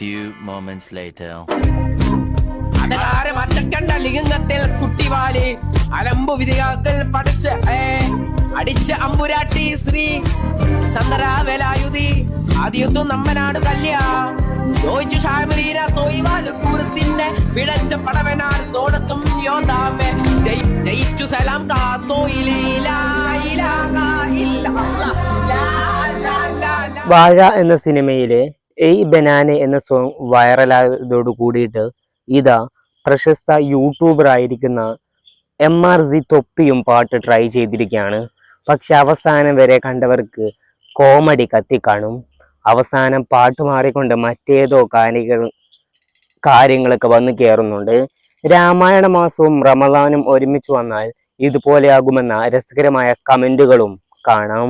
moments later. അടകാരം അച്ചക്കണ്ട ലിംഗത്തിൽ കുട്ടിവാലി. അലമ്പു വിധിയാക്കൾ പഠിച്ച് അടിച്ച് അമ്പുരാട്ടി ശ്രീ ചന്ദ്രാവലായുതി ആദ്യത്തും നമ്മനാട് കല്യാ. ചോദിച്ചു ഷാമലീന തോയ്വാലുക്കൂറത്തിന്റെ കൂറത്തിന്റെ പടവനാൽ തോടത്തും യോദ്ധാമേ ജയിച്ചു സലാം കാത്തോയിലീല വാഴ എന്ന സിനിമയിലെ എയ് ബനാനെ എന്ന സോങ് വൈറലായതോട് കൂടിയിട്ട് ഇതാ പ്രശസ്ത യൂട്യൂബർ ആയിരിക്കുന്ന എം ആർ സി തൊപ്പിയും പാട്ട് ട്രൈ ചെയ്തിരിക്കുകയാണ്. പക്ഷെ അവസാനം വരെ കണ്ടവർക്ക് കോമഡി കത്തിക്കാണും. അവസാനം പാട്ട് മാറിക്കൊണ്ട് മറ്റേതോ കാര്യങ്ങൾ കാര്യങ്ങളൊക്കെ വന്ന് കയറുന്നുണ്ട് രാമായണ മാസവും റമദാനും ഒരുമിച്ച് വന്നാൽ ഇതുപോലെയാകുമെന്ന രസകരമായ കമന്റുകളും കാണാം.